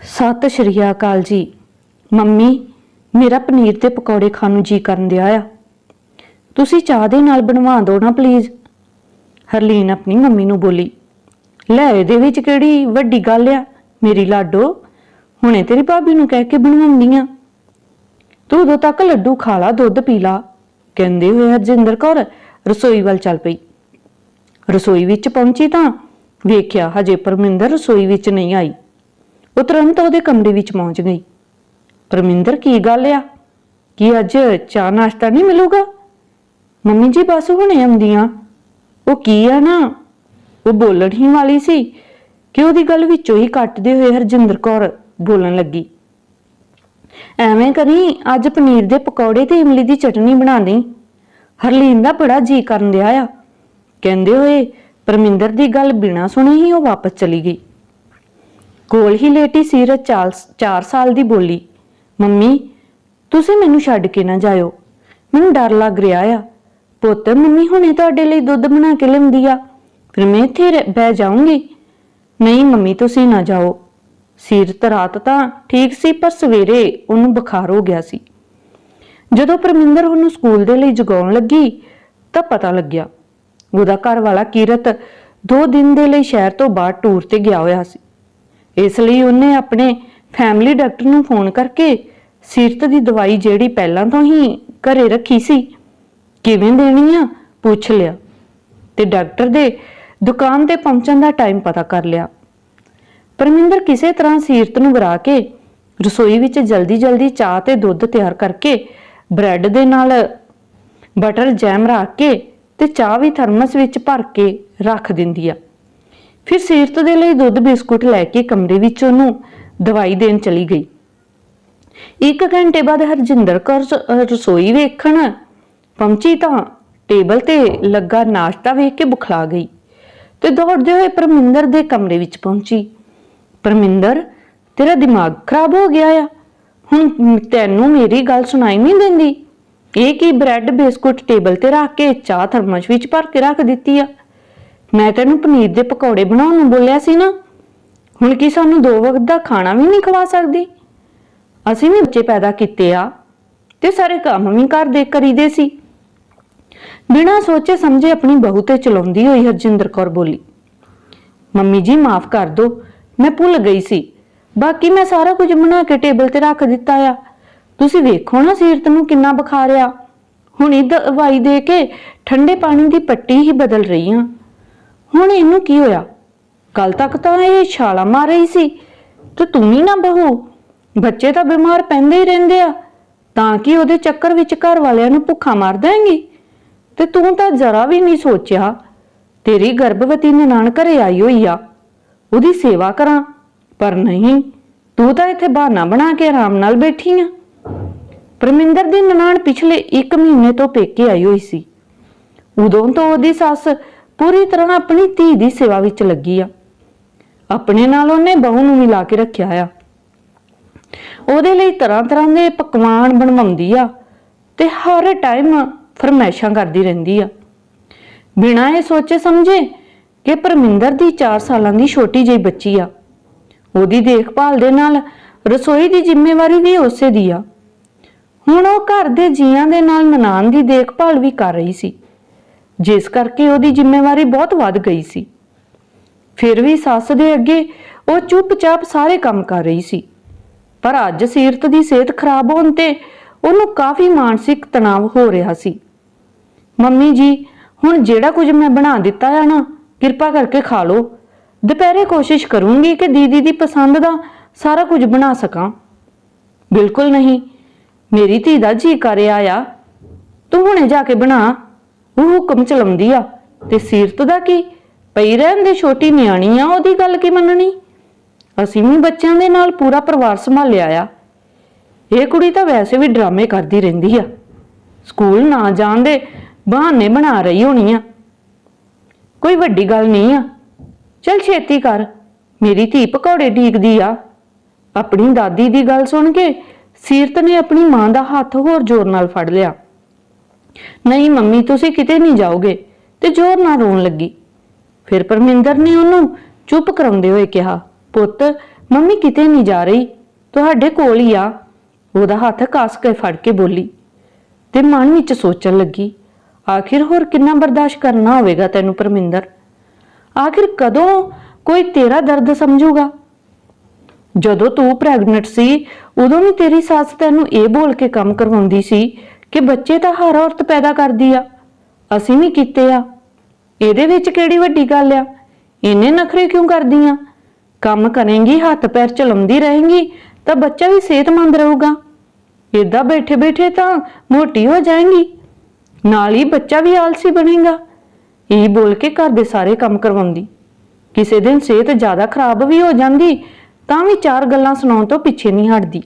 ਸਤਿ ਸ਼੍ਰੀ ਅਕਾਲ ਜੀ। ਮੰਮੀ, ਮੇਰਾ ਪਨੀਰ ਤੇ ਪਕੌੜੇ ਖਾਣ ਨੂੰ ਜੀ ਕਰਨ ਦਿਆ ਆ। ਤੁਸੀਂ ਚਾਹ ਦੇ ਨਾਲ ਬਣਵਾ ਦਿਓ ਨਾ ਪਲੀਜ਼। ਹਰਲੀਨ ਆਪਣੀ ਮੰਮੀ ਨੂੰ ਬੋਲੀ, ਲੈ ਇਹਦੇ ਵਿੱਚ ਕਿਹੜੀ ਵੱਡੀ ਗੱਲ ਆ? ਮੇਰੀ ਲਾਡੋ, ਹੁਣੇ ਤੇਰੀ ਭਾਬੀ ਨੂੰ ਕਹਿ ਕੇ ਬਣਵਾਉਂਦੀ ਆ। ਤੂੰ ਉਦੋਂ ਤੱਕ ਲੱਡੂ ਖਾ ਲਾ, ਦੁੱਧ ਪੀ ਲਾ। ਕਹਿੰਦੇ ਹੋਏ ਹਰਜਿੰਦਰ ਕੌਰ ਰਸੋਈ ਵੱਲ ਚੱਲ ਪਈ। ਰਸੋਈ ਵਿੱਚ ਪਹੁੰਚੀ ਤਾਂ ਵੇਖਿਆ ਹਜੇ ਪਰਮਿੰਦਰ ਰਸੋਈ ਵਿੱਚ ਨਹੀਂ ਆਈ। ਉਹ ਤੁਰੰਤ ਉਹਦੇ ਕਮਰੇ ਵਿੱਚ ਪਹੁੰਚ ਗਈ। ਪਰਮਿੰਦਰ, ਕੀ ਗੱਲ ਆ? ਕੀ ਅੱਜ ਚਾਹ ਨਾਸ਼ਤਾ ਨਹੀਂ ਮਿਲੂਗਾ? ਮੰਮੀ ਜੀ ਬਸ ਹੁਣੇ ਆਉਂਦੀਆਂ। ਉਹ ਕੀ ਆ ਨਾ? ਉਹ ਬੋਲਣ ਹੀ ਵਾਲੀ ਸੀ ਕਿ ਉਹਦੀ ਗੱਲ ਵਿੱਚੋਂ ਹੀ ਕੱਟਦੇ ਹੋਏ ਹਰਜਿੰਦਰ ਕੌਰ ਬੋਲਣ ਲੱਗੀ। ਐਵੇਂ ਕਰੀ, ਅੱਜ ਪਨੀਰ ਦੇ ਪਕੌੜੇ ਤੇ ਇਮਲੀ ਦੀ ਚਟਨੀ ਬਣਾ ਦੇ ਹਰਲੀਨ ਦਾ ਬੜਾ ਜੀ ਕਰਨ ਦਿਆ ਆ। ਕਹਿੰਦੇ ਹੋਏ ਪਰਮਿੰਦਰ ਦੀ ਗੱਲ ਬਿਨਾਂ ਸੁਣੇ ਹੀ ਉਹ ਵਾਪਸ ਚਲੀ ਗਈ। ਕੋਲ ਹੀ ਲੇਟੀ ਸੀਰਤ 4 ਸਾਲ ਦੀ ਬੋਲੀ, ਮੰਮੀ, ਤੁਸੀਂ ਮੈਨੂੰ ਛੱਡ ਕੇ ਨਾ ਜਾਇਓ। ਮੈਨੂੰ ਡਰ ਲੱਗ ਰਿਹਾ ਆ। ਪੁੱਤ, ਮੰਮੀ ਹੁਣੇ ਤੁਹਾਡੇ ਲਈ ਦੁੱਧ ਬਣਾ ਕੇ ਲਿਆਉਂਦੀ ਆ। ਫਿਰ ਮੈਂ ਇੱਥੇ ਬਹਿ ਜਾਊਂਗੀ। ਨਹੀਂ, ਮੰਮੀ, ਤੁਸੀਂ ਨਾ ਜਾਓ। ਸੀਰਤ ਰਾਤ ਤਾਂ ਠੀਕ ਸੀ, ਪਰ ਸਵੇਰੇ ਉਹਨੂੰ ਬੁਖਾਰ ਹੋ ਗਿਆ ਸੀ। ਜਦੋਂ ਪਰਮਿੰਦਰ ਉਹਨੂੰ ਸਕੂਲ ਦੇ ਲਈ ਜਗਾਉਣ ਲੱਗੀ, ਤਾਂ ਪਤਾ ਲੱਗਿਆ, ਉਹਦਾ ਘਰ ਵਾਲਾ ਕੀਰਤ ਦੋ ਦਿਨ ਦੇ ਲਈ ਸ਼ਹਿਰ ਤੋਂ ਬਾਹਰ ਟੂਰ ਤੇ ਗਿਆ ਹੋਇਆ ਸੀ। ਇਸ ਲਈ ਉਹਨੇ ਆਪਣੇ ਫੈਮਿਲੀ ਡਾਕਟਰ ਨੂੰ ਫੋਨ ਕਰਕੇ ਸੀਰਤ ਦੀ ਦਵਾਈ ਜਿਹੜੀ ਪਹਿਲਾਂ ਤੋਂ ਹੀ ਘਰੇ ਰੱਖੀ ਸੀ, ਕਿਵੇਂ ਦੇਣੀ ਆ, ਪੁੱਛ ਲਿਆ। ਤੇ ਡਾਕਟਰ ਦੇ ਦੁਕਾਨ ਤੇ ਪਹੁੰਚਣ ਦਾ ਟਾਈਮ ਪਤਾ ਕਰ ਲਿਆ। ਪਰਮਿੰਦਰ ਕਿਸੇ ਤਰ੍ਹਾਂ ਸੀਰਤ ਨੂੰ ਵਰਾ ਕੇ ਰਸੋਈ ਵਿੱਚ ਜਲਦੀ-ਜਲਦੀ ਚਾਹ ਤੇ ਦੁੱਧ ਤਿਆਰ ਕਰਕੇ ਬ੍ਰੈਡ ਦੇ ਨਾਲ ਬਟਰ ਜੈਮ ਰੱਖ ਕੇ ਤੇ ਚਾਹ ਵੀ ਥਰਮਸ ਵਿੱਚ ਭਰ ਕੇ ਰੱਖ ਦਿੰਦੀ ਆ। ਫਿਰ ਸੀਰਤ ਦੇ ਲਈ ਦੁੱਧ ਬਿਸਕੁਟ ਲੈ ਕੇ ਕਮਰੇ ਵਿੱਚ ਉਹਨੂੰ ਦਵਾਈ ਦੇਣ ਚਲੀ ਗਈ। ਇੱਕ ਘੰਟੇ ਬਾਅਦ ਹਰਜਿੰਦਰ ਕੌਰ ਰਸੋਈ ਵੇਖਣ ਪਹੁੰਚੀ ਤਾਂ ਟੇਬਲ ਤੇ ਲੱਗਾ ਨਾਸ਼ਤਾ ਵੇਖ ਕੇ ਬੁਖਲਾ ਗਈ ਤੇ ਦੌੜਦੇ ਹੋਏ ਪਰਮਿੰਦਰ ਦੇ ਕਮਰੇ ਵਿੱਚ ਪਹੁੰਚੀ। ਪਰਮਿੰਦਰ, ਤੇਰਾ ਦਿਮਾਗ ਖਰਾਬ ਹੋ ਗਿਆ ਆ। ਹੁਣ ਤੈਨੂੰ ਮੇਰੀ ਗੱਲ ਸੁਣਾਈ ਨਹੀਂ ਦਿੰਦੀ। ਇਹ ਕੀ ਬ੍ਰੈਡ ਬਿਸਕੁਟ ਟੇਬਲ ਤੇ ਰੱਖ ਕੇ ਚਾਹ ਥਰਮਸ ਵਿੱਚ ਭਰ ਕੇ ਰੱਖ ਦਿੱਤੀ ਆ? ਮੈਂ ਤੈਨੂੰ ਪਨੀਰ ਦੇ ਪਕੌੜੇ ਬਣਾਉਣ ਨੂੰ ਬੋਲਿਆ ਸੀ ਨਾ, ਹੁਣ ਕੀ ਸਾਨੂੰ ਦੋ ਵਕਤ ਦਾ ਖਾਣਾ ਵੀ ਨਹੀਂ ਖਵਾ ਸਕਦੀ? ਅਸੀਂ ਵੀ ਬੱਚੇ ਪੈਦਾ ਕੀਤੇ ਆ ਤੇ ਸਾਰੇ ਕੰਮ ਵੀ ਘਰ ਦੇ ਕਰੀਦੇ ਸੀ। ਬਿਨਾਂ ਸੋਚੇ ਸਮਝੇ ਆਪਣੀ ਬਹੂ ਤੇ ਚਲਾਉਂਦੀ ਹੋਈ ਹਰਜਿੰਦਰ ਕੌਰ ਬੋਲੀ, ਮੰਮੀ ਜੀ, ਮਾਫ ਕਰ ਦਿਓ ਮੈਂ ਭੁੱਲ ਗਈ ਸੀ। ਬਾਕੀ ਮੈਂ ਸਾਰਾ ਕੁਝ ਬਣਾ ਕੇ ਟੇਬਲ ਤੇ ਰੱਖ ਦਿੱਤਾ ਆ। ਤੁਸੀਂ ਵੇਖੋ ਨਾ ਸੀਰਤ ਨੂੰ ਕਿੰਨਾ ਬੁਖਾਰ ਆ। ਹੁਣੀ ਦਵਾਈ ਦੇ ਕੇ ਠੰਡੇ ਪਾਣੀ ਦੀ ਪੱਟੀ ਹੀ ਬਦਲ ਰਹੀ ਹਾਂ ਹੁਣ ਇਹਨੂੰ ਕੀ ਹੋਇਆ? ਕੱਲ ਤੱਕ ਤਾਂ ਇਹ ਛਾਲਾ ਮਾਰ ਰਹੀ ਸੀ ਤੇ ਤੂੰ ਹੀ ਨਾ ਬਹੂ। ਬੱਚੇ ਤਾਂ ਬਿਮਾਰ ਪੈਂਦੇ ਹੀ ਰਹਿੰਦੇ ਆ। ਤਾਂ ਕਿ ਉਹਦੇ ਚੱਕਰ ਵਿੱਚ ਘਰ ਵਾਲਿਆਂ ਨੂੰ ਭੁੱਖਾ ਮਾਰ ਦੇਂਗੀ ਤੇ ਤੂੰ ਤਾਂ ਜ਼ਰਾ ਵੀ ਨਹੀਂ ਸੋਚਿਆ। ਤੇਰੀ ਗਰਭਵਤੀ ਨਨਾਣ ਘਰੇ ਆਈ ਹੋਈ ਆ। ਉਹਦੀ ਸੇਵਾ ਕਰਾਂ, ਪਰ ਨਹੀਂ, ਤੂੰ ਤਾਂ ਇੱਥੇ ਬਹਾਨਾ ਬਣਾ ਕੇ ਆਰਾਮ ਨਾਲ ਬੈਠੀ ਆ। ਪਰਮਿੰਦਰ ਦੀ ਨਨਾਣ ਪਿਛਲੇ 1 ਮਹੀਨੇ ਤੋਂ ਪੇਕੇ ਆਈ ਹੋਈ ਸੀ। ਉਦੋਂ ਤੋਂ ਉਹਦੀ ਸੱਸ ਪੂਰੀ ਤਰ੍ਹਾਂ ਆਪਣੀ ਧੀ ਦੀ ਸੇਵਾ ਵਿੱਚ ਲੱਗੀ ਆ। ਆਪਣੇ ਨਾਲ ਉਹਨੇ ਬਹੂ ਨੂੰ ਮਿਲਾ ਕੇ ਰੱਖਿਆ ਆ। ਉਹਦੇ ਲਈ ਤਰ੍ਹਾਂ ਤਰ੍ਹਾਂ ਦੇ ਪਕਵਾਨ ਬਣਵਾਉਂਦੀ ਆ ਤੇ ਹਰ ਟਾਈਮ ਫਰਮਾਇਸ਼ਾਂ ਕਰਦੀ ਰਹਿੰਦੀ ਆ। ਬਿਨਾਂ ਇਹ ਸੋਚੇ ਸਮਝੇ ਕਿ ਪਰਮਿੰਦਰ ਦੀ 4 ਸਾਲਾਂ ਦੀ ਛੋਟੀ ਜਿਹੀ ਬੱਚੀ ਆ। ਉਹਦੀ ਦੇਖਭਾਲ ਦੇ ਨਾਲ ਰਸੋਈ ਦੀ ਜ਼ਿੰਮੇਵਾਰੀ ਵੀ ਉਸੇ ਦੀ ਆ। ਹੁਣ ਉਹ ਘਰ ਦੇ ਜੀਆਂ ਦੇ ਨਾਲ ਨਨਾਣ ਦੀ ਦੇਖਭਾਲ ਵੀ ਕਰ ਰਹੀ ਸੀ। ਜਿਸ ਕਰਕੇ ਉਹਦੀ ਜ਼ਿੰਮੇਵਾਰੀ ਬਹੁਤ ਵੱਧ ਗਈ ਸੀ। ਫਿਰ ਵੀ ਸੱਸ ਦੇ ਅੱਗੇ ਉਹ ਚੁੱਪਚਾਪ ਸਾਰੇ ਕੰਮ ਕਰ ਰਹੀ ਸੀ। ਪਰ ਅੱਜ ਸੀਰਤ ਦੀ ਸਿਹਤ ਖਰਾਬ ਹੋਣ ਤੇ ਉਹਨੂੰ ਕਾਫੀ ਮਾਨਸਿਕ ਤਣਾਅ ਹੋ ਰਿਹਾ ਸੀ। ਮੰਮੀ ਜੀ, ਹੁਣ ਜਿਹੜਾ ਕੁਝ ਮੈਂ ਬਣਾ ਦਿੱਤਾ ਹੈ ਨਾ, ਕਿਰਪਾ ਕਰਕੇ ਖਾ ਲਓ। ਦੁਪਹਿਰੇ ਕੋਸ਼ਿਸ਼ ਕਰੂੰਗੀ ਕਿ ਦੀਦੀ ਦੀ ਪਸੰਦ ਦਾ ਸਾਰਾ ਕੁਝ ਬਣਾ ਸਕਾਂ। ਬਿਲਕੁਲ ਨਹੀਂ। ਮੇਰੀ ਧੀ ਦਾ ਜੀ ਕਰਿਆ ਆ। ਤੂੰ ਹੁਣੇ ਜਾ ਕੇ ਬਣਾ। ਉਹ ਹੁਕਮ ਚਲਾਉਂਦੀ ਆ। ਤੇ ਸੀਰਤ ਦਾ ਕੀ? ਪਈ ਰਹਿਣ ਦੇ ਛੋਟੀ ਨਿਆਣੀ ਆ ਉਹਦੀ ਗੱਲ ਕੀ ਮੰਨਣੀ? ਅਸੀਂ ਵੀ ਬੱਚਿਆਂ ਦੇ ਨਾਲ ਪੂਰਾ ਪਰਿਵਾਰ ਸੰਭਾਲਿਆ ਆ। ਇਹ ਕੁੜੀ ਤਾਂ ਵੈਸੇ ਵੀ ਡਰਾਮੇ ਕਰਦੀ ਰਹਿੰਦੀ ਆ। ਸਕੂਲ ਨਾ ਜਾਣ ਦੇ ਬਹਾਨੇ ਬਣਾ ਰਹੀ ਹੋਣੀ ਆ। ਕੋਈ ਵੱਡੀ ਗੱਲ ਨਹੀਂ ਆ। ਚਲ ਛੇਤੀ ਕਰ। ਮੇਰੀ ਧੀ ਪਕੌੜੇ ਢੀਕਦੀ ਆ। ਆਪਣੀ ਦਾਦੀ ਦੀ ਗੱਲ ਸੁਣ ਕੇ ਸੀਰਤ ਨੇ ਆਪਣੀ ਮਾਂ ਦਾ ਹੱਥ ਹੋਰ ਜ਼ੋਰ ਨਾਲ ਫੜ ਲਿਆ। ਨਹੀਂ ਮੰਮੀ, ਤੁਸੀਂ ਕਿਤੇ ਨਹੀਂ ਜਾਓਗੇ ਤੇ ਜ਼ੋਰ ਨਾਲ ਰੋਣ ਲੱਗੀ। ਫਿਰ ਪਰਮਿੰਦਰ ਨੇ ਉਹਨੂੰ ਚੁੱਪ ਕਰਾਉਂਦੇ ਹੋਏ ਕਿਹਾ, ਪੁੱਤ, ਮੰਮੀ ਕਿਤੇ ਨਹੀਂ ਜਾ ਰਹੀ? ਤੁਹਾਡੇ ਕੋਲ ਹੀ ਆ। ਉਹਦਾ ਹੱਥ ਕੱਸ ਕੇ ਫੜ ਕੇ ਬੋਲੀ ਤੇ ਮਨ ਵਿੱਚ ਸੋਚਣ ਲੱਗੀ, ਆਖਿਰ ਹੋਰ ਕਿੰਨਾ ਬਰਦਾਸ਼ਤ ਕਰਨਾ ਹੋਵੇਗਾ ਤੈਨੂੰ ਪਰਮਿੰਦਰ? ਆਖਿਰ ਕਦੋਂ ਕੋਈ ਤੇਰਾ ਦਰਦ ਸਮਝੂਗਾ? ਜਦੋਂ ਤੂੰ ਪ੍ਰੈਗਨੈਂਟ ਸੀ, ਉਦੋਂ ਵੀ ਤੇਰੀ ਸੱਸ ਤੈਨੂੰ ਇਹ ਬੋਲ ਕੇ ਕੰਮ ਕਰਵਾਉਂਦੀ ਸੀ ਕਿ ਬੱਚੇ ਤਾਂ ਹਰ ਔਰਤ ਪੈਦਾ ਕਰਦੀ ਆ। ਅਸੀਂ ਵੀ ਕੀਤੇ ਆ। ਇਹਦੇ ਵਿੱਚ ਕਿਹੜੀ ਵੱਡੀ ਗੱਲ ਆ? ਇੰਨੇ ਨਖਰੇ ਕਿਉਂ ਕਰਦੀ ਆ? ਕੰਮ ਕਰੇਂਗੀ, ਹੱਥ ਪੈਰ ਚਲਾਉਂਦੀ ਰਹੇਂਗੀ, ਤਾਂ ਬੱਚਾ ਵੀ ਸਿਹਤਮੰਦ ਰਹੂਗਾ। ਏਦਾਂ ਬੈਠੇ ਬੈਠੇ ਤਾਂ ਮੋਟੀ ਹੋ ਜਾਏਂਗੀ। ਨਾਲ ਹੀ ਬੱਚਾ ਵੀ ਆਲਸੀ ਬਣੇਗਾ। ਇਹ ਬੋਲ ਕੇ ਘਰ ਦੇ ਸਾਰੇ ਕੰਮ ਕਰਵਾਉਂਦੀ। ਕਿਸੇ ਦਿਨ ਸਿਹਤ ਜ਼ਿਆਦਾ ਖਰਾਬ ਵੀ ਹੋ ਜਾਂਦੀ, ਤਾਂ ਵੀ ਚਾਰ ਗੱਲਾਂ ਸੁਣਾਉਣ ਤੋਂ ਪਿੱਛੇ ਨਹੀਂ ਹਟਦੀ।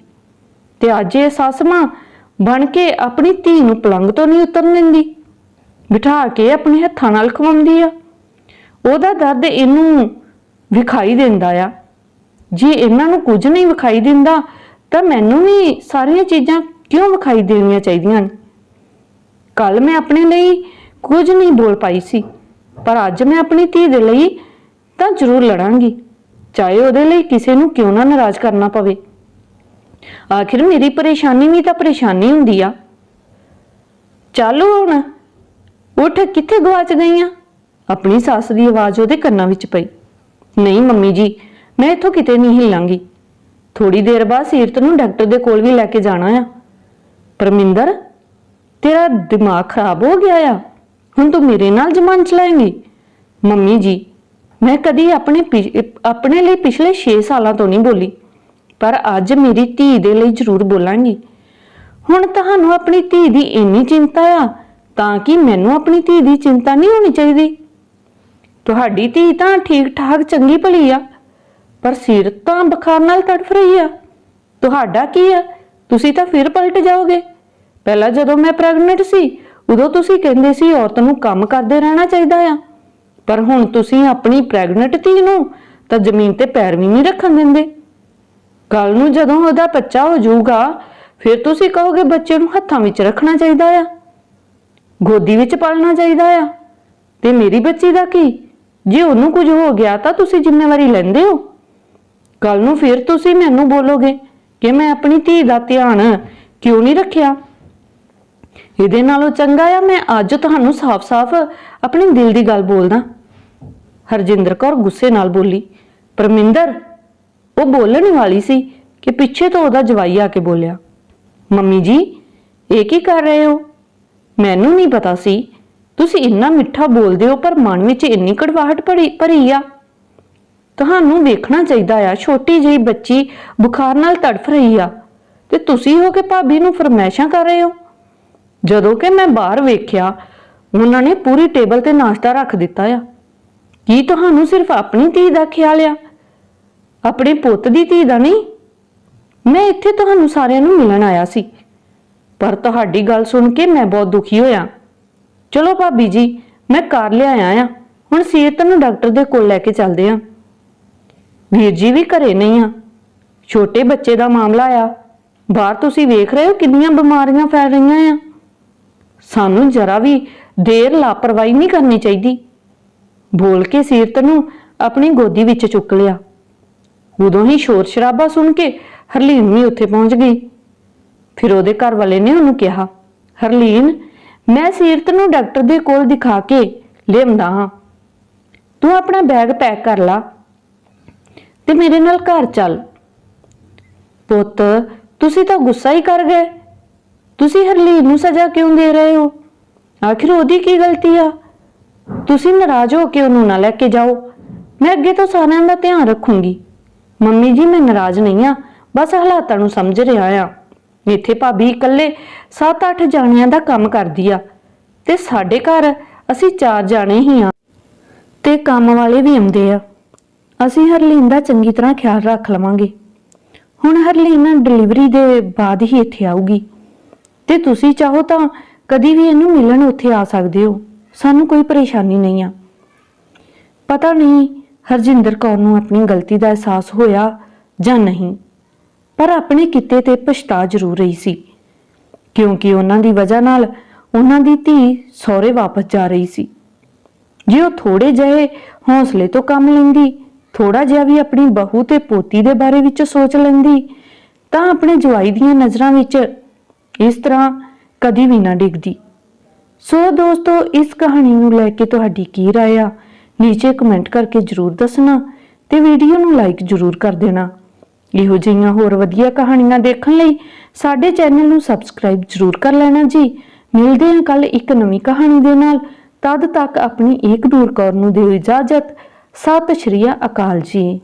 ਤੇ ਅੱਜ ਇਹ ਸੱਸ ਮਾਂ ਬਣ ਕੇ ਆਪਣੀ ਧੀ ਨੂੰ ਪਲੰਗ ਤੋਂ ਨਹੀਂ ਉਤਰਨ ਦਿੰਦੀ। ਬਿਠਾ ਕੇ ਆਪਣੇ ਹੱਥਾਂ ਨਾਲ ਖਵਾਉਂਦੀ ਆ। ਉਹਦਾ ਦਰਦ ਇਹਨੂੰ ਵਿਖਾਈ ਦਿੰਦਾ ਆ। ਜੇ ਇਹਨਾਂ ਨੂੰ ਕੁਝ ਨਹੀਂ ਵਿਖਾਈ ਦਿੰਦਾ, ਤਾਂ ਮੈਨੂੰ ਵੀ ਸਾਰੀਆਂ ਚੀਜ਼ਾਂ ਕਿਉਂ ਵਿਖਾਈ ਦੇਣੀਆਂ ਚਾਹੀਦੀਆਂ ਨੇ? ਕੱਲ ਮੈਂ ਆਪਣੇ ਲਈ ਕੁਝ ਨਹੀਂ ਬੋਲ ਪਾਈ ਸੀ, ਪਰ ਅੱਜ ਮੈਂ ਆਪਣੀ ਧੀ ਦੇ ਲਈ ਤਾਂ ਜ਼ਰੂਰ ਲੜਾਂਗੀ। ਚਾਹੇ ਉਹਦੇ ਲਈ ਕਿਸੇ ਨੂੰ ਕਿਉਂ ਨਾ ਨਾਰਾਜ਼ ਕਰਨਾ ਪਵੇ। ਆਖਿਰ ਮੇਰੀ ਪਰੇਸ਼ਾਨੀ ਵੀ ਤਾਂ ਪਰੇਸ਼ਾਨੀ ਹੁੰਦੀ ਆ। ਚੱਲ ਹੁਣ, ਉੱਠ, ਕਿੱਥੇ ਗਵਾਚ ਗਈਆਂ? ਆਪਣੀ ਸੱਸ ਦੀ ਆਵਾਜ਼ ਉਹਦੇ ਕੰਨਾਂ ਵਿੱਚ ਪਈ। ਨਹੀਂ ਮੰਮੀ ਜੀ, ਮੈਂ ਇੱਥੋਂ ਕਿਤੇ ਨਹੀਂ ਹਿੱਲਾਂਗੀ। ਥੋੜੀ ਦੇਰ ਬਾਅਦ ਸੀਰਤ ਨੂੰ ਡਾਕਟਰ ਦੇ ਕੋਲ ਵੀ ਲੈ ਕੇ ਜਾਣਾ ਆ। ਪਰਮਿੰਦਰ, ਤੇਰਾ ਦਿਮਾਗ ਖਰਾਬ ਹੋ ਗਿਆ ਆ। ਹੁਣ ਤੂੰ ਮੇਰੇ ਨਾਲ ਜਮਾਨ ਚਲਾਏਂਗੀ ਮੰਮੀ ਜੀ, ਮੈਂ ਕਦੀ ਆਪਣੇ ਆਪਣੇ ਲਈ ਪਿਛਲੇ 6 ਸਾਲਾਂ ਤੋਂ ਨਹੀਂ ਬੋਲੀ। ਪਰ ਅੱਜ ਮੇਰੀ ਧੀ ਦੇ ਲਈ ਜ਼ਰੂਰ ਬੋਲਾਂਗੀ। ਹੁਣ ਤੁਹਾਨੂੰ ਆਪਣੀ ਧੀ ਦੀ ਇੰਨੀ ਚਿੰਤਾ ਆ, ਤਾਂ ਕਿ ਮੈਨੂੰ ਆਪਣੀ ਧੀ ਦੀ ਚਿੰਤਾ ਨਹੀਂ ਹੋਣੀ ਚਾਹੀਦੀ। ਤੁਹਾਡੀ ਧੀ ਤਾਂ ਠੀਕ ਠਾਕ ਚੰਗੀ ਭਲੀ ਆ, ਪਰ ਸੀਰਤ ਤਾਂ ਬੁਖਾਰ ਨਾਲ ਤੜਫ ਰਹੀ ਆ। ਤੁਹਾਡਾ ਕੀ ਆ? ਤੁਸੀਂ ਤਾਂ ਫਿਰ ਪਲਟ ਜਾਓਗੇ। ਪਹਿਲਾਂ ਜਦੋਂ ਮੈਂ ਪ੍ਰੈਗਨੈਂਟ ਸੀ, ਉਦੋਂ ਤੁਸੀਂ ਕਹਿੰਦੇ ਸੀ ਔਰਤ ਨੂੰ ਕੰਮ ਕਰਦੇ ਰਹਿਣਾ ਚਾਹੀਦਾ ਆ। ਪਰ ਹੁਣ ਤੁਸੀਂ ਆਪਣੀ ਪ੍ਰੈਗਨੈਂਟ ਧੀ ਨੂੰ ਤਾਂ ਜ਼ਮੀਨ ਤੇ ਪੈਰ ਵੀ ਨਹੀਂ ਰੱਖਣ ਦਿੰਦੇ। ਕੱਲ ਨੂੰ ਜਦੋਂ ਉਹਦਾ ਬੱਚਾ ਹੋ ਜਾਊਗਾ, ਫਿਰ ਤੁਸੀਂ ਕਹੋਗੇ ਬੱਚੇ ਨੂੰ ਹੱਥਾਂ ਵਿੱਚ ਰੱਖਣਾ ਚਾਹੀਦਾ ਆ, ਗੋਦੀ ਵਿੱਚ ਪਾਲਣਾ ਚਾਹੀਦਾ ਆ। ਤੇ ਮੇਰੀ ਬੱਚੀ ਦਾ ਕੀ? ਜੇ ਉਹਨੂੰ ਕੁਝ ਹੋ ਗਿਆ ਤਾਂ ਤੁਸੀਂ ਜ਼ਿੰਮੇਵਾਰੀ ਲੈਂਦੇ ਹੋ। ਕੱਲ ਨੂੰ ਫਿਰ ਤੁਸੀਂ ਮੈਨੂੰ ਬੋਲੋਗੇ ਕਿ ਮੈਂ ਆਪਣੀ ਧੀ ਦਾ ਧਿਆਨ ਕਿਉਂ ਨਹੀਂ ਰੱਖਿਆ? ਇਹਦੇ ਨਾਲੋਂ ਚੰਗਾ ਆ, ਮੈਂ ਅੱਜ ਤੁਹਾਨੂੰ ਸਾਫ਼-ਸਾਫ਼ ਆਪਣੇ ਦਿਲ ਦੀ ਗੱਲ ਬੋਲਦਾ। ਹਰਜਿੰਦਰ ਕੌਰ ਗੁੱਸੇ ਨਾਲ ਬੋਲੀ, ਪਰਮਿੰਦਰ ਉਹ ਬੋਲਣ ਵਾਲੀ ਸੀ ਕਿ ਪਿੱਛੇ ਤੋਂ ਉਹਦਾ ਜਵਾਈ ਆ ਕੇ ਬੋਲਿਆ, ਮੰਮੀ ਜੀ, ਇਹ ਕੀ ਕਰ ਰਹੇ ਹੋ? ਮੈਨੂੰ ਨਹੀਂ ਪਤਾ ਸੀ, ਤੁਸੀਂ ਇੰਨਾ ਮਿੱਠਾ ਬੋਲਦੇ ਹੋ ਪਰ ਮਨ ਵਿੱਚ ਇੰਨੀ ਕੜਵਾਹਟ ਭਰੀ ਭਰੀ ਆ। ਤੁਹਾਨੂੰ ਵੇਖਣਾ ਚਾਹੀਦਾ ਆ, ਛੋਟੀ ਜਿਹੀ ਬੱਚੀ ਬੁਖਾਰ ਨਾਲ ਤੜਫ ਰਹੀ ਆ ਤੇ ਤੁਸੀਂ ਹੋ ਕੇ ਭਾਬੀ ਨੂੰ ਫਰਮੈਸ਼ਾਂ ਕਰ ਰਹੇ ਹੋ? ਜਦੋਂ ਕਿ ਮੈਂ ਬਾਹਰ ਵੇਖਿਆ, ਉਹਨਾਂ ਨੇ ਪੂਰੀ ਟੇਬਲ ਤੇ ਨਾਸ਼ਤਾ ਰੱਖ ਦਿੱਤਾ ਆ। ਕੀ ਤੁਹਾਨੂੰ ਸਿਰਫ ਆਪਣੀ ਧੀ ਦਾ ਖਿਆਲ ਆ? ਆਪਣੇ ਪੁੱਤ ਦੀ ਧੀ ਦਾ ਨਹੀਂ। ਮੈਂ ਇੱਥੇ ਤੁਹਾਨੂੰ ਸਾਰਿਆਂ ਨੂੰ ਮਿਲਣ ਆਇਆ ਸੀ। ਪਰ ਤੁਹਾਡੀ ਗੱਲ ਸੁਣ ਕੇ ਮੈਂ ਬਹੁਤ ਦੁਖੀ ਹੋਇਆ। ਚਲੋ ਭਾਬੀ ਜੀ, ਮੈਂ ਕਾਰ ਲਿਆਇਆ ਆ। ਹੁਣ ਸੀਰਤ ਨੂੰ ਡਾਕਟਰ ਦੇ ਕੋਲ ਲੈ ਕੇ ਚੱਲਦੇ ਆ। ਵੀਰ ਜੀ ਵੀ ਘਰੇ ਨਹੀਂ ਆ। ਛੋਟੇ ਬੱਚੇ ਦਾ ਮਾਮਲਾ ਆ। ਬਾਹਰ ਤੁਸੀਂ ਵੇਖ ਰਹੇ ਹੋ ਕਿੰਨੀਆਂ ਬਿਮਾਰੀਆਂ ਫੈਲ ਰਹੀਆਂ ਆ। ਸਾਨੂੰ ਜਰਾ ਵੀ ਦੇਰ ਲਾਪਰਵਾਹੀ ਨਹੀਂ ਕਰਨੀ ਚਾਹੀਦੀ। ਬੋਲ ਕੇ ਸੀਰਤ ਨੂੰ ਆਪਣੀ ਗੋਦੀ ਵਿੱਚ ਚੁੱਕ ਲਿਆ। ਉਦੋਂ ਹੀ ਸ਼ੋਰ ਸ਼ਰਾਬਾ ਸੁਣ ਕੇ ਹਰਲੀਨ ਵੀ ਉੱਥੇ ਪਹੁੰਚ ਗਈ। ਫਿਰ ਉਹਦੇ ਘਰ ਵਾਲੇ ਨੇ ਉਹਨੂੰ ਕਿਹਾ, ਹਰਲੀਨ, ਮੈਂ ਸੀਰਤ ਨੂੰ ਡਾਕਟਰ ਦੇ ਕੋਲ ਦਿਖਾ ਕੇ ਲਿਆਉਂਦਾ ਹਾਂ। ਤੂੰ ਆਪਣਾ ਬੈਗ ਪੈਕ ਕਰ ਲਾ ਤੇ ਮੇਰੇ ਨਾਲ ਘਰ ਚੱਲ। ਪੁੱਤ, ਤੁਸੀਂ ਤਾਂ ਗੁੱਸਾ ਹੀ ਕਰ ਗਏ। ਤੁਸੀਂ ਹਰਲੀਨ ਨੂੰ ਸਜ਼ਾ ਕਿਉਂ ਦੇ ਰਹੇ ਹੋ? ਆਖਿਰ ਉਹਦੀ ਕੀ ਗਲਤੀ ਆ? ਤੁਸੀਂ ਨਾਰਾਜ਼ ਹੋ ਕੇ ਉਹਨੂੰ ਨਾ ਲੈ ਕੇ ਜਾਓ। ਮੈਂ ਅੱਗੇ ਤੋਂ ਸਾਰਿਆਂ ਦਾ ਧਿਆਨ ਰੱਖੂੰਗੀ। ਮੰਮੀ ਜੀ, ਮੈਂ ਨਾਰਾਜ਼ ਨਹੀਂ ਆ। ਬਸ ਹਾਲਾਤਾਂ ਨੂੰ ਸਮਝ ਰਿਹਾ ਆ। ਇੱਥੇ ਭਾਬੀ ਇਕੱਲੇ 7-8 ਜਾਣਿਆਂ ਦਾ ਕੰਮ ਕਰਦੀ ਆ ਤੇ ਸਾਡੇ ਘਰ ਅਸੀਂ ਚਾਰ ਜਾਣੇ ਹੀ ਆ ਤੇ ਕੰਮ ਵਾਲੇ ਵੀ ਆਉਂਦੇ ਆ। ਅਸੀਂ ਹਰਲੀਨ ਦਾ ਚੰਗੀ ਤਰ੍ਹਾਂ ਖਿਆਲ ਰੱਖ ਲਵਾਂਗੇ। ਹੁਣ ਹਰਲੀਨ ਡਿਲੀਵਰੀ ਦੇ ਬਾਅਦ ਹੀ ਇੱਥੇ ਆਊਗੀ। ਤੇ ਤੁਸੀਂ ਚਾਹੋ ਤਾਂ ਕਦੀ ਵੀ ਇਹਨੂੰ ਮਿਲਣ ਉੱਥੇ ਆ ਸਕਦੇ ਹੋ। ਸਾਨੂੰ ਕੋਈ ਪਰੇਸ਼ਾਨੀ ਨਹੀਂ ਆ। ਪਤਾ ਨਹੀਂ ਹਰਜਿੰਦਰ ਕੌਰ ਨੂੰ ਆਪਣੀ ਗਲਤੀ ਦਾ ਅਹਿਸਾਸ ਹੋਇਆ ਜਾਂ ਨਹੀਂ ਪਰ ਆਪਣੇ ਕਿੱਤੇ ਤੇ ਪਛਤਾ ਜ਼ਰੂਰ ਰਹੀ ਸੀ ਕਿਉਂਕਿ ਉਹਨਾਂ ਦੀ ਵਜ੍ਹਾ ਨਾਲ ਉਹਨਾਂ ਦੀ ਧੀ ਸਹੁਰੇ ਵਾਪਸ ਜਾ ਰਹੀ ਸੀ ਜੇ ਉਹ ਥੋੜੇ ਜਿਹੇ ਹੌਸਲੇ ਤੋਂ ਕੰਮ ਲੈਂਦੀ ਥੋੜਾ ਜਿਹਾ ਵੀ ਆਪਣੀ ਬਹੂ ਤੇ ਪੋਤੀ ਦੇ ਬਾਰੇ ਵਿੱਚ ਸੋਚ ਲੈਂਦੀ ਤਾਂ ਆਪਣੇ ਜਵਾਈ ਦੀਆਂ ਨਜ਼ਰਾਂ ਵਿੱਚ ਇਸ ਤਰ੍ਹਾਂ ਕਦੀ ਵੀ ਨਾ ਡਿੱਗਦੀ ਸੋ ਦੋਸਤੋ ਇਸ ਕਹਾਣੀ ਨੂੰ ਲੈ ਕੇ ਤੁਹਾਡੀ ਕੀ رائے ਆ ਨੀਚੇ ਕਮੈਂਟ ਕਰਕੇ ਜਰੂਰ ਦੱਸਣਾ ਤੇ ਵੀਡੀਓ ਨੂੰ ਲਾਈਕ ਜਰੂਰ ਕਰ ਦੇਣਾ। ਇਹੋ ਜਿਹੀਆਂ ਹੋਰ ਵਧੀਆ ਕਹਾਣੀਆਂ ਦੇਖਣ ਲਈ ਸਾਡੇ ਚੈਨਲ ਨੂੰ ਸਬਸਕ੍ਰਾਈਬ ਜਰੂਰ ਕਰ ਲੈਣਾ ਜੀ। ਮਿਲਦੇ ਹਾਂ ਕੱਲ ਇੱਕ ਨਵੀਂ ਕਹਾਣੀ ਦੇ ਨਾਲ। ਤਦ ਤੱਕ ਆਪਣੀ ਏਕ ਦੂਰ ਕੌਰ ਨੂੰ ਦਿਓ ਇਜਾਜ਼ਤ। ਸਤਿ ਸ਼੍ਰੀ ਅਕਾਲ ਜੀ।